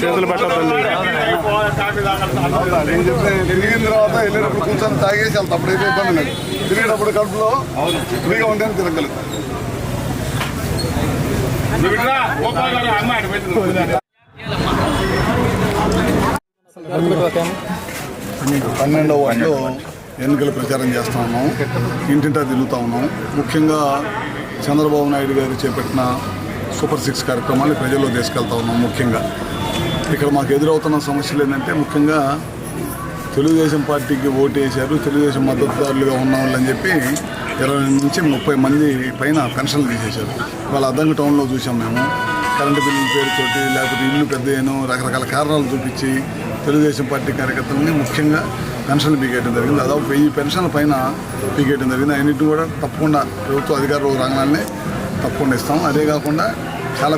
చేతులు నేను తిరిగిన తర్వాత వెళ్ళేటప్పుడు కూర్చొని తాగేసి వెళ్తా అప్పుడైతే ఇబ్బంది లేదు తిరిగేటప్పుడు కడుపులో ఫ్రీగా ఉంటే తిరగలుగుతాం పన్నెండవ వార్డులో ఎన్నికల ప్రచారం చేస్తా ఉన్నాం. ఇంటింటా తిరుగుతూ ఉన్నాం. ముఖ్యంగా చంద్రబాబు నాయుడు గారు చేపట్టిన సూపర్ సిక్స్ కార్యక్రమాన్ని ప్రజల్లో తీసుకెళ్తా ఉన్నాం ముఖ్యంగా. ఇక్కడ మాకు ఎదురవుతున్న సమస్యలు ఏంటంటే ముఖ్యంగా తెలుగుదేశం పార్టీకి ఓటు వేశారు తెలుగుదేశం మద్దతుదారులుగా ఉన్న వాళ్ళని చెప్పి ఇరవై నుంచి ముప్పై మంది పైన పెన్షన్లు తీసేశారు. వాళ్ళ అద్దంకి టౌన్లో చూసాం మేము. కరెంటు బిల్లుల పేరుతోటి లేకపోతే ఇల్లు పెద్దయ్యను రకరకాల కారణాలు చూపించి తెలుగుదేశం పార్టీ కార్యకర్తలని ముఖ్యంగా పెన్షన్లు పీకేయడం జరిగింది. దాదాపు వెయ్యి పెన్షన్ల పైన పీకేయడం జరిగింది. అన్నింటిని కూడా తప్పకుండా ప్రభుత్వ అధికారులు రాగానే తప్పకుండా ఇస్తాం అదే కాకుండా